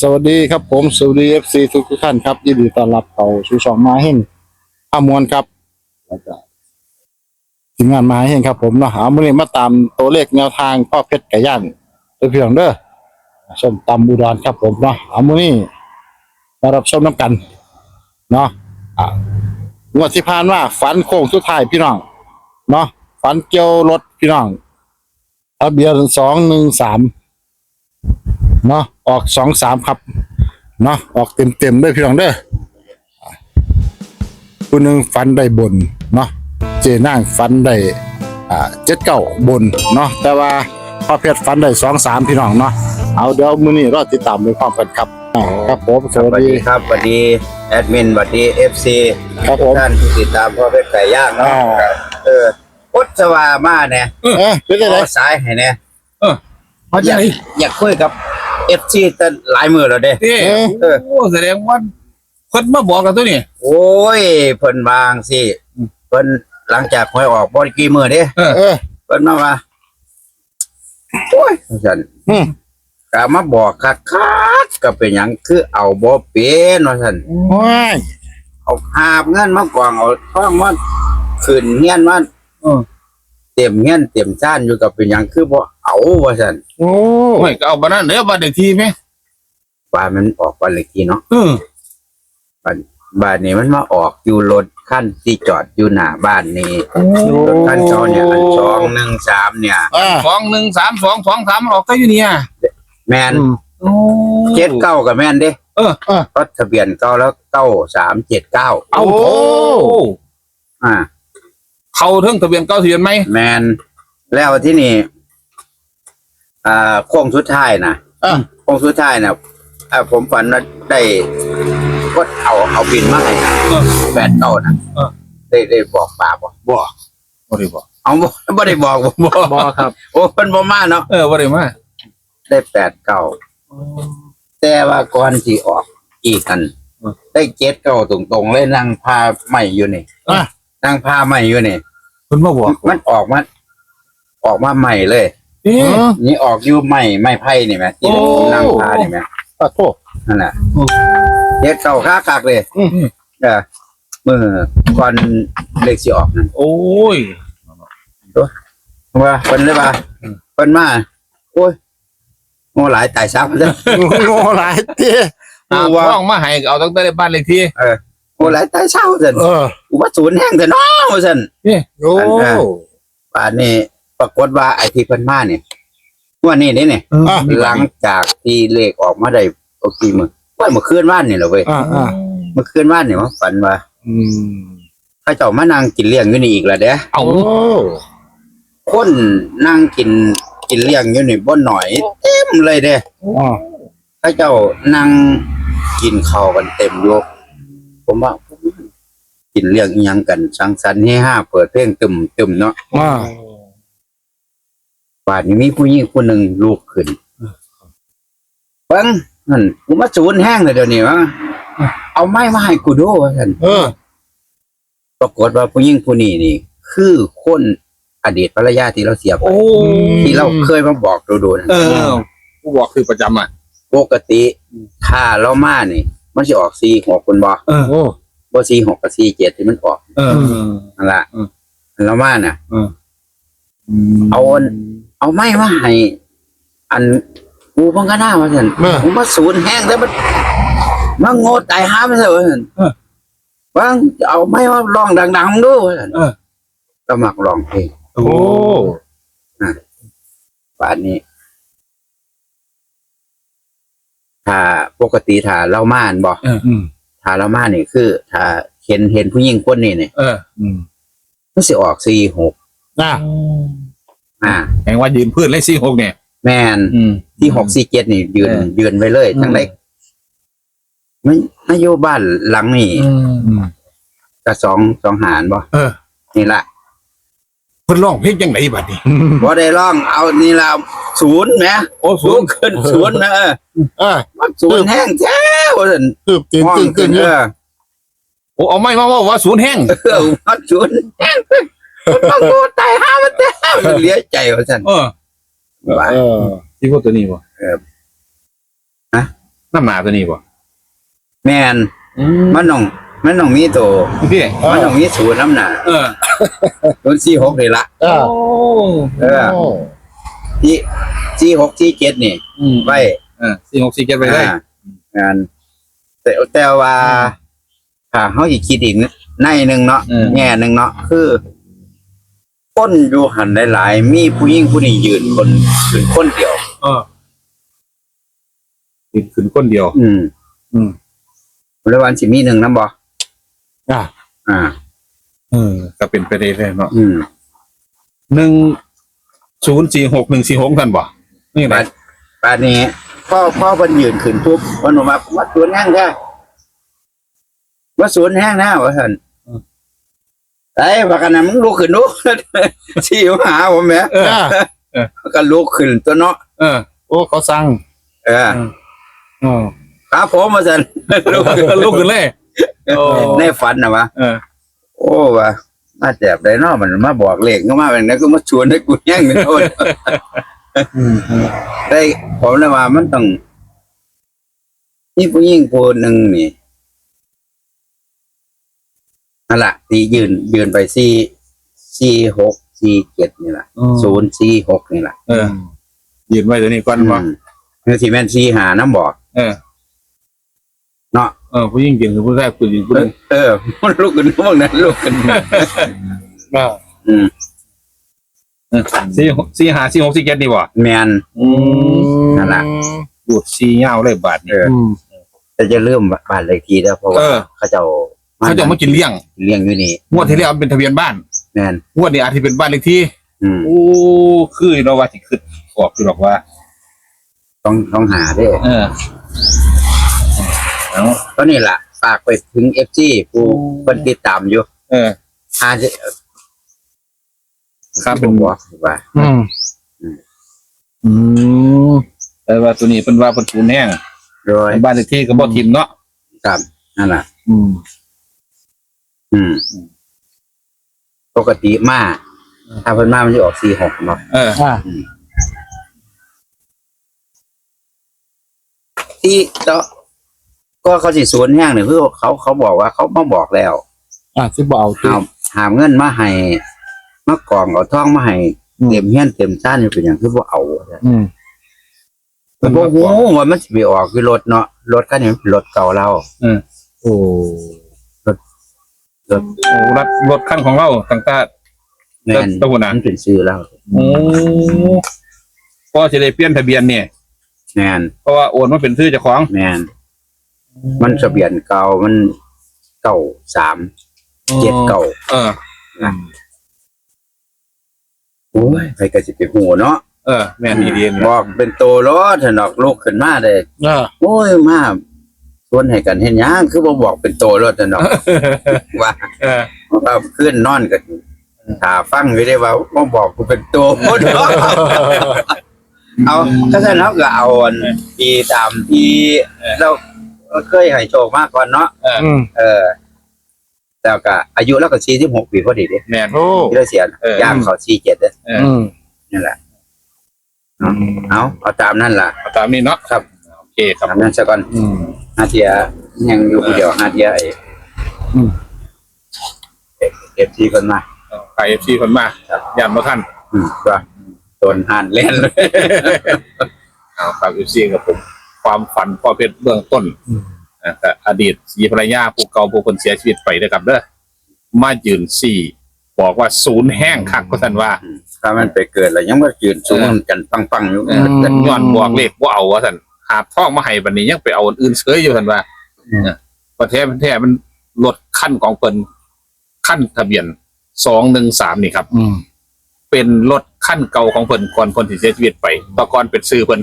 สวัสดีครับผมสวัสดีเอฟซีทุกท่านครับยินดีต้อนรับเข้าสู่ช่องมาเฮงอามวนครับแล้วก็ทีมงานมาเฮงครับ ผมเนาะเอามื่อนี้มาตามตัวเลขแนวทางพ่อเพชรไก่ย่างเพื่อนๆเด้อส้มตำบูดอนครับผมเนาะเอามื่อนี้มารับชมน้ำกันเนาะงวดที่ผ่านมาฝันโค้งสุดท้ายพี่น้องเนาะฝันเกี่ยวรถพี่น้องทะเบียนสองหนึ่งสาม เนาะออกสองสามครับเนาะออกเต็มเต็มๆด้วยพี่น้องเด้ออะผู้หนึ่งฟันได้บนเนาะเจนั่งฟันได้อ่าเจ็ดเก้าบนเนาะแต่ว่าพ่อเพชรฟันได้สองสามพี่น้องเนาะเอาเดี๋ยวมื้อนี้รอติดตามไปพร้อมกันครับอ่าครับผมสสวัสวัสดีดีครับสวัสดีแอดมินสวัสดีเอฟซีครับผมท่านที่ติดตามพ่อเพชรไก่ย่างเนาะอ่าเออพุทธวามาเนี่ยเอ๊ะเป็นยังขไงอสายให้เนี่ยเออพออใจยากอยากคุยกับ เอฟซีตั้งหลายมือแล้วเด้ เด้เอ๊ะเออ โอ้แสดงว่าคนมาบอกกันตัวนี้โอ้ยเพิ่นวางสิเพิ่นหลังจากหวยออกบ่ได้กี่มือเด้เออ เออ เพิ่นมาว่าโอ้ยฉันอืม ก็มาบอกคักๆก็เป็นหยังคือเอาบ่เป็นว่าซั่นว้ายเอาหาบเงินมากองเอาท้องมาขึ้นเฮียนมาเออเต็มเงี้ยนเต็มจ้านอยู่กับเป็นหยังคือบ่ เอาว่าซั่นโอ้โอ้ยก็เอาบ้านนั้นเด้อบ้านเด็กทีไหมบ้านมันออกบ้านเลขที่เนาะเออบ้านบ้านนี้มันมาออกอยู่รถคันที่จอดอยู่หน้าบ้านนี่รถคันเขาเนี่ยอันสองหนึ่งสามเนี่ยอ่าสองหนึ่งสามสองสองสามออกก็อยู่เนี่ยแมนอืมโอ้เจ็ดเก้ากับแมนเด้เอออะรถทะเบียนเก้าแล้วเก้าสามเจ็ดเก้าเอาโอ้อ่าเขาเทิงทะเบียนเก้าทะเบียนไหมแมนแล้วที่นี่ อ่าโค้งสุดท้ายนะอะโค้งสุดท้ายนะอ่าผมฝันว่าได้ก็เอาเอาบินมาให้นะเออ แปดเก้านะเออ ได้ได้บอกป่าบ่บอกบ่ได้บอกเอาบ่บ่ได้บอกบ่บอกบอครับ โอ้เพิ่นบ่มาเนาะเออบ่ได้มาได้แปดเก้าแต่ว่าก่อนสิออกอีกกันได้เจ็ดเก้าตรงๆเลยนั่งพาใหม่อยู่นี่อะ นั่งพาใหม่อยู่นี่คนมาบอกมันออกมาออกมาใหม่เลย เอ๊เอะอนี่ออกอยู่ใหม่ไม่ไพ่นี่แหมที่โอ้นั่งพานี่แหมขอโทษ นั่นแหละโอ้เจ็ดเก้าค้ากักเลยอืมเออมือก่อนเลขสิออกนั่นโอ้ย ว่าเพิ่นเลยว่าเพิ่นมาโอ้ยโง่หลายตายซับแล้วโง่หลายเตี้ยหาว่าห้องมาให้ก็เอาตั้งแต่บ้านเลขที่โอ้หลายตายเศร้าซั่นเออกูว่าศูนย์แห้งแต่น้อซั่น โอ้ ป่านนี้ ปรากฏว่าไอ้ที่เพิ่นมาเนี่ยว่านี่นี่เนี่ยอะ หลังจากที่เลขออกมาได้โอเคมือว่าเมื่อคืนว่านนี่แหละเว้ยอ่าอ่าเมื่อคืนว่านเนี่ยว่าฝันว่าอืมเข้าเจ้ามานั่งกินเลี้ยงอยู่นี่อีกแล้วเด้เอาโอ้คนนั่งกินกินเลี้ยงอยู่นี่บ่หน่อยเต็มเลยเด้อ่าเข้าเจ้านั่งกินข้าวกันเต็มอยู่ผมว่ากินเลี้ยงอิหยังกันสังสรรค์เฮฮาเปิดเพลงตึมตึมเนาะ อ่า ป่านนี้มีผู้หญิงคนหนึ่งลูกขึ้นเบังนั่นกูมาสูนแห้งเลยเดี๋ยวนี้วะเอาไม้มาให้กูดูว่าท่นเออ ปรากฏว่าผู้หญิงผู้นี้นี่ คือคนอดีตภรรยาที่เราเสียไปโอ้ที่เราเคยมาบอกดูดูนะเออผู้บอกคือประจำอะปกติถ้าเรามานี่ มันจะออกซีหกคนบอเออโอ้บ่ซีหกกับซีเจ็ดที่มันออกเออ นั่นละอืมเรามาน่ะ เอาเอาอัน เอาไม้มาให้อันกูเพังก็น่าว่าท่นเออ ผมมาสูนแห้งแล้วมันมันโง่ตายห้ามนเถอะว่าท่นว่างเอาไม้มาร้องดังๆดูว่าท่นเออ ก็มักร้องเพลงโอ้ ป่านนี้ถ้าปกติถ้าเรามาอันบ่อืมถ้าเรามานี่คือ ถ้าเห็นเห็นผู้หญิงคนนี้เนี่ยเออ อืมมันสิออกสี่หก น่ะ อ่าแห่งว่ายืนพื้นเลขสี่หกเนี่ย แมนอืม ที่หกสี่เจ็ดนี่ยืนเออยืนไว้เลยทั้งเล็กมันนโยบ้านหลังนี่อืมก็สองสองหารบ่เออนี่ละเพิ่นร้องเพลงจังไดบัดนี้บ่ได้ร้องเอานี่ละศูนย์แหมโอ้สูสูงงขึ้นศูนย์นะเอออ่ามันศูนย์แห้งแท้ว่าซั่นตืบตีนห้องตึงตึขึ้งนเยเออะอโอ้เอาไม่มาว่าว่าศูนย์แห้งเออมันศูนย์แห้ง มันต้องโกตายห้ามันแท้มันเหลียใจว่าซั่นเออว่า เออที่พวกตัวนี้บ่น้ำหนาตัวนี้บ่แม่นมันต้อง มันต้องมีตัวพี่มันต้องมีศูนย์น้ำหนาเออศูนย์สี่หกนี่ละอ่าเออโอ้ที่สี่หกสี่เจ็ดนี่อืมไว้เออสี่หกสี่เจ็ดไปได้ อ่างานแต่แต่ว่าถ้าเขาอีกคิดอีกในหนึ่งเนาะเออแง่หนึ่งเนาะคือ คนอยู่หันหลาย ๆ มีผู้หญิงผู้นี้ยืนคนยืนคนเดียว เออติดขึ้นก้นเดียว อืมอืมบริวารสิมีหนึ่งนะบออ่าอ่า เออก็เป็นไปได้เลยเนาะอืมหนึ่งศูนย์สี่หกหนึ่งสี่หกกันบ่นี่บานะดบาดนี้พ่อพ่อเพิ่นยืนขึ้นปุ๊บเพิ่นบอกว่าว่าสวนแห้งแท้ว่าสวนแห้งนะว่าท่าน ไอ้บักกันนะมึงลุกขึ้นดูชี้มาหาผมแหม่เอออ่าก็ลุกขึ้นตัวเนาะเออ โอ้เขาสั่งเอออ๋อครับผมมาสั่นลุกขึ้นลุกขึ้นเลย โอ้ ในฝันนะวะเออ โอ้วะมาแจบได้เนาะมันมาบอกเลขก็มาแบบนั้นก็มาชวนให้กูแย่งเงินโทษอืมอืมได้ผมเลยว่ามันต้องนี่ผู้หญิงผู้หนึ่งนี่ นั่นแหละที่ยืนยืนไปสี่สี่หกสี่เจ็ดนี่แหละศูนย์สี่หกนี่แหละเออ ยืนไว้ตัวนี้ก่อนบ่อืมคือที่แม่นสี่หาน้ำบอกเออ เนาะเออผู้หญิงยืนคือผู้ชายผู้หญิงผู้หนึงเออมันลุกขึ้นพวกนั้นลุกขึ้นอ่าอืมเออสี่หกสี่ห้าสี่หกสี่เจ็ดนี่บ่แมน อืมนั่นล่ะ ดูดสี่เงาเลยบาทเอนี่ออืม แต่จะเริ่มบ้านเลขที่แล้วเพราะว่าเออเขาเจะ เขาจะมากินเลี้ยงเลี้ยงอยู่นี่งวดที่แล้วมันเป็นทะเบียนบ้านแมนงวดนี้อาจจะเป็นบ้านเลขที่อืมโอ้คือเราว่าสิขึ้นออกคือหรอกว่า ต้องต้องหาเด้วยเออเอาก็นี่แหละฝากไปถึงเอฟซีผู้คนติดตามอยู่เออ อาจจะครับเป็นบอกว่าอืม อืมแต่ว่าตัวนี้เป็นว่าเป็นศูนย์แห้งโดยบ้านเลขที่ก็บ่ทิมเนาะกับนั่นแหละอืม อืมปกติมาถ้าเพิ่นมามันจะออกสี่หกเนาะเออ อ่าที่เจาะก็เขาสิสวนแห้งเนี่ยคือเขาเขาบอกว่าเขามาบอกแล้วอ่าที่บอกเอาที่หามหามเงินมาให้มากองเอาทองมาให้อืมเต็มเฮียนเต็มซ่านอยู่เป็นอย่างคือบ่เอาอะอืมผมบอกโอ้ว่ามันสิไปออกคือรถเนาะรถคันนี้มันเป็นรถเก่าเรา โอ้รถ โอ้รถรถขั้นของเราต่างตาแม่นตะวันนั้นมันเป็นชื่อเราโอ้ก็จะได้เปลี่ยนทะเบียนเนี่ยแม่นเพราะว่าโอนมาเป็นชื่อเจ้าของแม่นมันทะเบียนเก่ามันเก่าสามเจ็ดเก่าเออโอ้ยใครก็สิไปหูเนาะเออ แม่นอีเดียนบอกเป็นโตรถถนอกลูกขึ้นมาเลยอ่าโอ้ยมา ชวนให้กันเห็นยังคือบ่บอกเป็นโตรถถนอกว่าเออว่าขึ้นนอนกันถาฟังไว้ได้ว่าบ่บอกกูเป็นโตเนาะเอาถ้าฉะนั้นก็เอาอันที่ตามที่เราเคยให้โชคมาก่อนเนาะอืมเออแล้วก็อายุแล้วก็46ปีพอดีเด้แม่นโอ้ที่เราเสียเออย่างเขา47เด้อเอออืมนั่นแหละเอาเอาตามนั่นล่ะเอาตามนี้เนาะครับโอเคครับตามนั้นซะก่อนอืม หาเทียยังอยู่คนเดียวหาเทียไอ้อืม เอฟซีคนมาไปเอฟซีคนมาครับยันมาท่านอืมก็โดนหันเล่นเลยเอาครับเอฟซีกับผม ความฝันพ่อเพชรเบื้องต้นอืม นะแต่อดีตสีภรรยาผู้เก่าผู้คนเสียชีวิตไปนะครับเด้อมายืนสี่บอกว่าศูนย์แห้งคักก็ท่านว่าถ้ามันไปเกิดแล้วยังว่ายืนสูงกันปังๆอยู่เออย้อนบอกเลขว่าเอาว่าท่าน หาบท่องมาให้บันนี้ยังไปเอาอันอื่นเสยอยู่ท่านว่าเออประเทศประเทศมันลดขั้นของเพิ่นขั้นทะเบียนสองหนึ่งสามนี่ครับ อืมเป็นรถขั้นเก่าของเพิ่นก่อนเพิ่นสิเสียชีวิตไปแตอนก่อนเป็นซื้อเพิ่น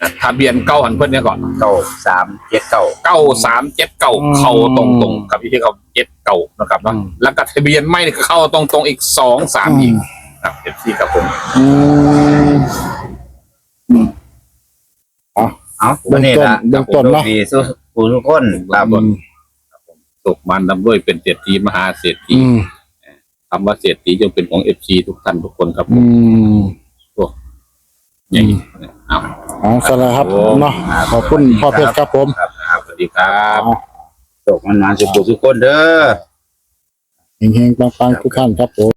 อะทะเบียนเก่าหันเพิ่นเนี่ยก่อนเก้าสามเจ็ดเก้าเก้าสามเจ็ดเก่าเข้าตรงตรงๆกับที่เขาเจ็ดเก่านะครับเนาะแล้วก็ทะเบียนไม่นี่เข้าตรงตรงๆอีกสองสามอีกครับเอฟซีครับผมอืม เอาวันนี้ละเบื้องต้นเบื้องต้นเนาะดีสู้ผู้ทุกคนครับอืมตกมันนำด้วยเป็นเศรษฐีมหาเศรษฐีอืมคำว่าเศรษฐีจงเป็นของเอฟซีทุกท่านทุกคนครับผอืมม อย่างนี้เอาอ๋อสวัสดีครับเนาะขอบคุณพ่อเพชรครับผม ครับครับสวัสดีครับตกมันนานสุดทุกคนเด้อ เฮงๆปังๆทุกท่านครับผม